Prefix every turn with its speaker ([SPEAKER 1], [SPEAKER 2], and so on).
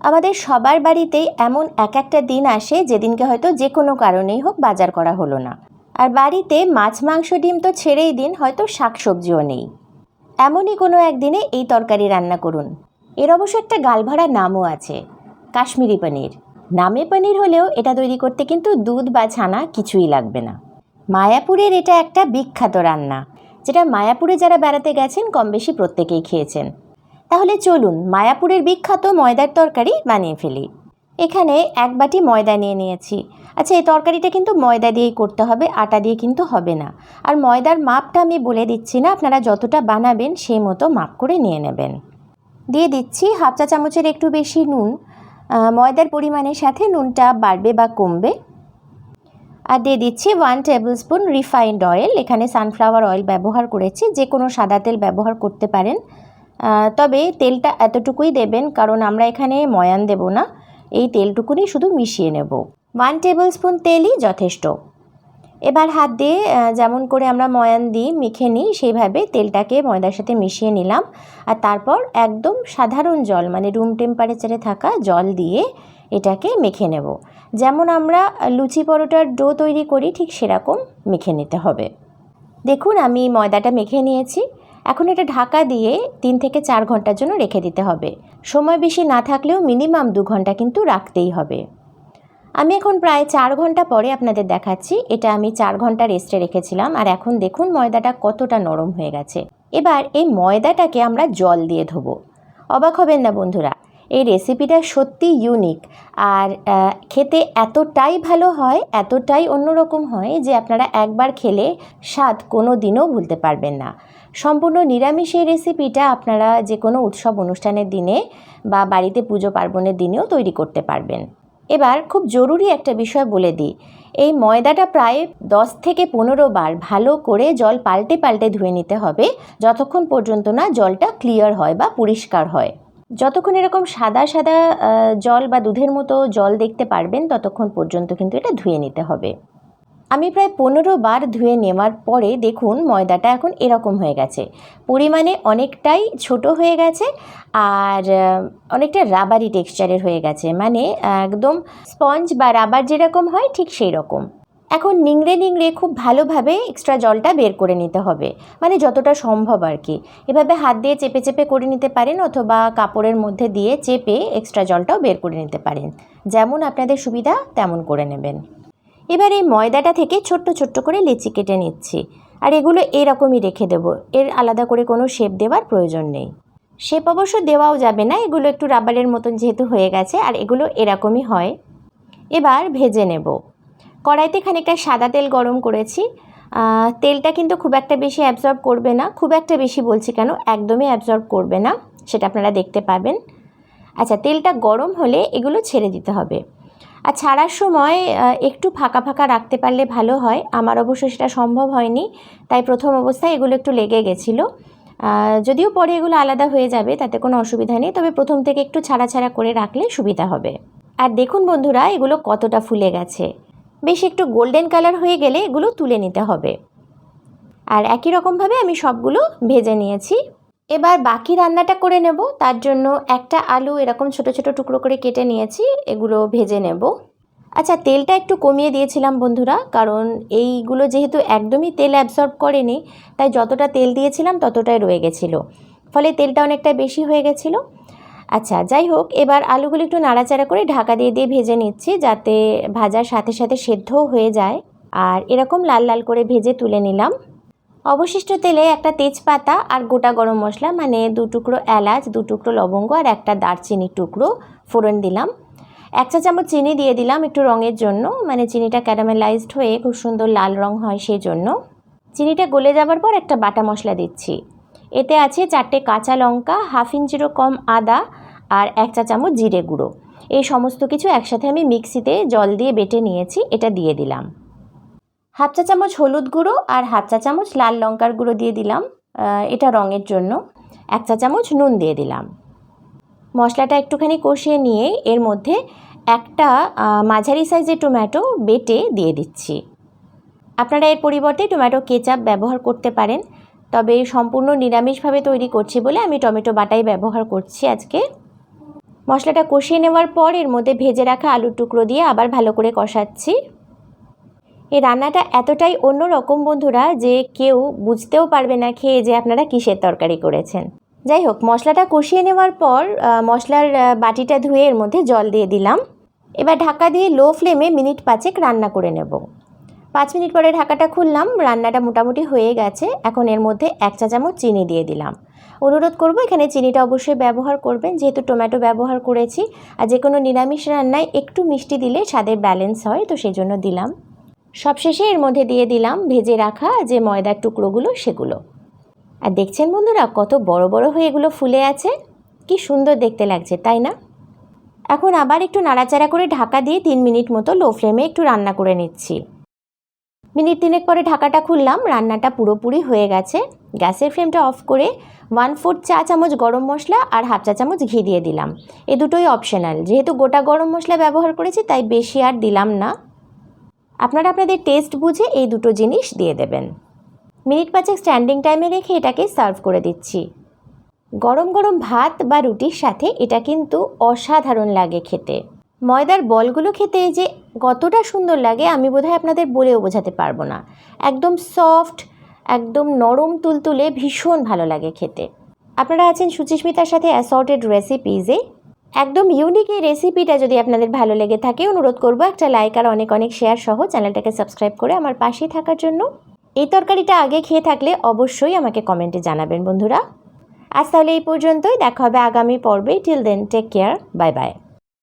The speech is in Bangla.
[SPEAKER 1] আমাদের সবার বাড়িতেই এমন এক একটা দিন আসে যেদিনকে হয়তো যে কোনো কারণেই হোক বাজার করা হলো না। আর বাড়িতে মাছ, মাংস, ডিম তো ছেড়েই দিন, হয়তো শাকসবজিও নেই। এমনই কোনো একদিনে এই তরকারি রান্না করুন। এর অবশ্য একটা গালভরা নামও আছে, কাশ্মীরি পনির। নামে পনির হলেও এটা তৈরি করতে কিন্তু দুধ বা ছানা কিছুই লাগবে না। মায়াপুরের এটা একটা বিখ্যাত রান্না, যেটা মায়াপুরে যারা বেড়াতে গেছেন কম বেশি প্রত্যেকেই খেয়েছেন। তাহলে চলুন মায়াপুরের বিখ্যাত ময়দার তরকারি বানিয়ে ফেলি। এখানে এক বাটি ময়দা নিয়ে নিয়েছি। আচ্ছা এই তরকারিটা কিন্তু ময়দা দিয়েই করতে হবে, আটা দিয়ে কিন্তু হবে না। আর ময়দার মাপটা আমি বলে দিচ্ছি না, আপনারা যতটা বানাবেন সেই মতো মাপ করে নিয়ে নেবেন। দিয়ে দিচ্ছি হাফ চা চামচের একটু বেশি নুন ময়দার পরিমাণের সাথে নুনটা বাড়বে বা কমবে। আর দিয়ে দিচ্ছি one table spoon refined oil, এখানে সানফ্লাওয়ার অয়েল ব্যবহার করেছি যে কোনো সাদা তেল ব্যবহার করতে পারেন। তবে তেলটা এতটুকুই দেবেন, কারণ আমরা এখানে ময়ান দেব না। এই তেলটুকুনি শুধু মিশিয়ে নেব। ওয়ান টেবিল স্পুন তেলই যথেষ্ট। এবার হাত দিয়ে যেমন করে আমরা ময়ান দিই, মেখে নিই, সেইভাবে তেলটাকে ময়দার সাথে মিশিয়ে নিলাম। আর তারপর একদম সাধারণ জল মানে রুম টেম্পারেচারে থাকা জল দিয়ে এটাকে মেখে নেব। যেমন আমরা লুচি পরোটার ডো তৈরি করি, ঠিক সেরকম মেখে নিতে হবে। দেখুন, আমি ময়দাটা মেখে নিয়েছি। এখন এটা ঢাকা দিয়ে তিন থেকে চার ঘণ্টার জন্য রেখে দিতে হবে। সময় বেশি না থাকলেও মিনিমাম দু ঘণ্টা কিন্তু রাখতেই হবে। আমি এখন প্রায় চার ঘণ্টা পরে আপনাদের দেখাচ্ছি। এটা আমি চার ঘণ্টা রেস্টে রেখেছিলাম আর এখন দেখুন ময়দাটা কতটা নরম হয়ে গেছে। এবার এই ময়দাটাকে আমরা জল দিয়ে ধোবো। অবাক হবেন না বন্ধুরা এই রেসিপিটা সত্যি ইউনিক আর খেতে এতটাই ভালো হয়, এতটাই অন্যরকম হয় যে আপনারা একবার খেলে স্বাদ কোনো দিনও ভুলতে পারবেন না। সম্পূর্ণ নিরামিষ এই রেসিপিটা আপনারা যে কোনো উৎসব অনুষ্ঠানের দিনে বা বাড়িতে পুজো পার্বণের দিনেও তৈরি করতে পারবেন। এবার খুব জরুরি একটা বিষয় বলে দিই। এই ময়দাটা প্রায় দশ থেকে পনেরো বার ভালো করে জল পাল্টে পাল্টে ধুয়ে নিতে হবে, যতক্ষণ পর্যন্ত না জলটা ক্লিয়ার হয় বা পরিষ্কার হয়। যতক্ষণ এরকম সাদা সাদা জল বা দুধের মতো জল দেখতে পারবেন, ততক্ষণ পর্যন্ত কিন্তু এটা ধুয়ে নিতে হবে। আমি প্রায় পনেরো বার ধুয়ে নেওয়ার পরে দেখুন ময়দাটা এখন এরকম হয়ে গেছে। পরিমাণে অনেকটাই ছোট হয়ে গেছে আর অনেকটা রাবারি টেক্সচারের হয়ে গেছে। মানে একদম স্পঞ্জ বা রাবার যেরকম হয়, ঠিক সেই রকম এখন নিংড়ে নিংড়ে খুব ভালোভাবে এক্সট্রা জলটা বের করে নিতে হবে। মানে যতটা সম্ভব আর কি। এভাবে হাত দিয়ে চেপে চেপে করে নিতে পারেন অথবা কাপড়ের মধ্যে দিয়ে চেপে এক্সট্রা জলটাও বের করে নিতে পারেন। যেমন আপনাদের সুবিধা তেমন করে নেবেন। এবার এই ময়দাটা থেকে ছোট্ট ছোট্ট করে লেচি কেটে নিচ্ছি। আর এগুলো এরকমই রেখে দেব। এর আলাদা করে কোনো শেপ দেওয়ার প্রয়োজন নেই। শেপ অবশ্য দেওয়াও যাবে না। এগুলো একটু রাবারের মতন যেহেতু হয়ে গেছে, আর এগুলো এরকমই হয়। এবার ভেজে নেব। কড়াইতে খানিকটা সাদা তেল গরম করেছি। তেলটা কিন্তু খুব একটা বেশি অ্যাবজর্ব করবে না, খুব একটা বেশি বলছি কেন, একদমই অ্যাবজর্ব করবে না, সেটা আপনারা দেখতে পাবেন। আচ্ছা তেলটা গরম হলে এগুলো ছেড়ে দিতে হবে। আর ছাড়ার সময় একটু ফাঁকা ফাঁকা রাখতে পারলে ভালো হয়, আমার অবশ্য সেটা সম্ভব হয়নি, তাই প্রথম অবস্থায় এগুলো একটু লেগে গেছিল। যদিও পরে এগুলো আলাদা হয়ে যাবে, তাতে কোনো অসুবিধা নেই, তবে প্রথম থেকে একটু ছাড়া ছাড়া করে রাখলে সুবিধা হবে। আর দেখুন বন্ধুরা, এগুলো কতটা ফুলে গেছে। বেশ একটু গোল্ডেন কালার হয়ে গেলে এগুলো তুলে নিতে হবে। আর একই রকমভাবে আমি সবগুলো ভেজে নিয়েছি। এবার বাকি রান্নাটা করে নেব। তার জন্য একটা আলু এরকম ছোট ছোট টুকরো করে কেটে নিয়েছি, এগুলো ভেজে নেব। আচ্ছা তেলটা একটু কমিয়ে দিয়েছিলাম বন্ধুরা, কারণ এইগুলো যেহেতু একদমই তেল অ্যাবসর্ব করেনি, তাই যতটা তেল দিয়েছিলাম ততটাই রয়ে গেছিল। ফলে তেলটা অনেকটা বেশি হয়ে গেছিল। আচ্ছা যাই হোক, এবার আলুগুলো একটু নাড়াচাড়া করে ঢাকা দিয়ে দিয়ে ভেজে নিচ্ছি যাতে ভাজার সাথে সাথে সেদ্ধও হয়ে যায়। আর এরকম লাল লাল করে ভেজে তুলে নিলাম। অবশিষ্ট তেলে একটা তেজপাতা আর গোটা গরম মশলা মানে দু টুকরো এলাচ, দু টুকরো লবঙ্গ আর একটা দারচিনির টুকরো ফোড়ন দিলাম। এক চা চামচ চিনি দিয়ে দিলাম একটু রঙের জন্য মানে চিনিটা ক্যারামেলাইজড হয়ে খুব সুন্দর লাল রং হয় সেই জন্য চিনিটা গলে যাবার পর একটা বাটা মশলা দিচ্ছি। এতে আছে চারটে কাঁচা লঙ্কা, হাফ ইঞ্চিরও কম আদা আর এক চা চামচ জিরে গুঁড়ো। এই সমস্ত কিছু একসাথে আমি মিক্সিতে জল দিয়ে বেটে নিয়েছি, এটা দিয়ে দিলাম। হাফ চা চামচ হলুদ গুঁড়ো আর হাফ চা চামচ লাল লঙ্কার গুঁড়ো দিয়ে দিলাম এটা রঙের জন্য। এক চা চামচ নুন দিয়ে দিলাম। মশলাটা একটুখানি কষিয়ে নিয়ে এর মধ্যে একটা মাঝারি সাইজের টমেটো বেটে দিয়ে দিচ্ছি। আপনারা এর পরিবর্তে টমেটো কেচাপ ব্যবহার করতে পারেন। তবে সম্পূর্ণ নিরামিষভাবে তৈরি করছি বলে আমি টমেটো বাটাই ব্যবহার করছি আজকে। মশলাটা কষিয়ে নেওয়ার পর এর মধ্যে ভেজে রাখা আলুর টুকরো দিয়ে আবার ভালো করে কষাচ্ছি। এই রান্নাটা এতটাই অন্য রকম বন্ধুরা যে কেউ বুঝতেও পারবে না খেয়ে যে আপনারা কিসের তরকারি করেছেন। যাই হোক, মশলাটা কষিয়ে নেওয়ার পর মশলার বাটিটা ধুয়ে এর মধ্যে জল দিয়ে দিলাম। এবার ঢাকা দিয়ে লো ফ্লেমে মিনিট পাঁচেক রান্না করে নেব। পাঁচ মিনিট পরে ঢাকাটা খুললাম, রান্নাটা মোটামুটি হয়ে গেছে। এখন এর মধ্যে এক চা চামচ চিনি দিয়ে দিলাম। অনুরোধ করব, এখানে চিনিটা অবশ্যই ব্যবহার করবেন। যেহেতু টমেটো ব্যবহার করেছি, আর যে কোনো নিরামিষ রান্নায় একটু মিষ্টি দিলে স্বাদের ব্যালেন্স হয়, তো সেই জন্য দিলাম। সবশেষে এর মধ্যে দিয়ে দিলাম ভেজে রাখা যে ময়দার টুকরোগুলো, সেগুলো। আর দেখছেন বন্ধুরা, কত বড় বড় হয়ে এগুলো ফুলে আছে। কি সুন্দর দেখতে লাগছে, তাই না? এখন আবার একটু নাড়াচাড়া করে ঢাকা দিয়ে তিন মিনিট মতো লো ফ্লেমে একটু রান্না করে নিচ্ছি। মিনিট তিনেক পরে ঢাকাটা খুললাম, রান্নাটা পুরোপুরি হয়ে গেছে। গ্যাসের ফ্লেমটা অফ করে ওয়ান ফোর্থ চা চামচ গরম মশলা আর হাফ চা চামচ ঘি দিয়ে দিলাম। এ দুটোই অপশনাল যেহেতু গোটা গরম মশলা ব্যবহার করেছি, তাই বেশি আর দিলাম না। আপনারা আপনাদের টেস্ট বুঝে এই দুটো জিনিস দিয়ে দেবেন। মিনিট পাঁচেক স্ট্যান্ডিং টাইমে রেখে এটাকে সার্ভ করে দিচ্ছি। গরম গরম ভাত বা রুটির সাথে এটা কিন্তু অসাধারণ লাগে খেতে। ময়দার বলগুলো খেতে যে কতটা সুন্দর লাগে, আমি বোধহয় আপনাদের বলেও বোঝাতে পারব না। একদম সফট একদম নরম তুলতুলে ভীষণ ভালো লাগে খেতে। আপনারা আছেন সুচিস্মিতার সাথে অ্যাসর্টেড রেসিপিজে একদম ইউনিক এই রেসিপিটা যদি আপনাদের ভালো লেগে থাকে, অনুরোধ করব একটা লাইক আর অনেক অনেক শেয়ার সহ চ্যানেলটাকে সাবস্ক্রাইব করে আমার পাশেই থাকার জন্য। এই তরকারিটা আগে খেয়ে থাকলে অবশ্যই আমাকে কমেন্টে জানাবেন বন্ধুরা। আজ তাহলে এই পর্যন্তই, দেখা হবে আগামী পর্বে। Till then take care bye bye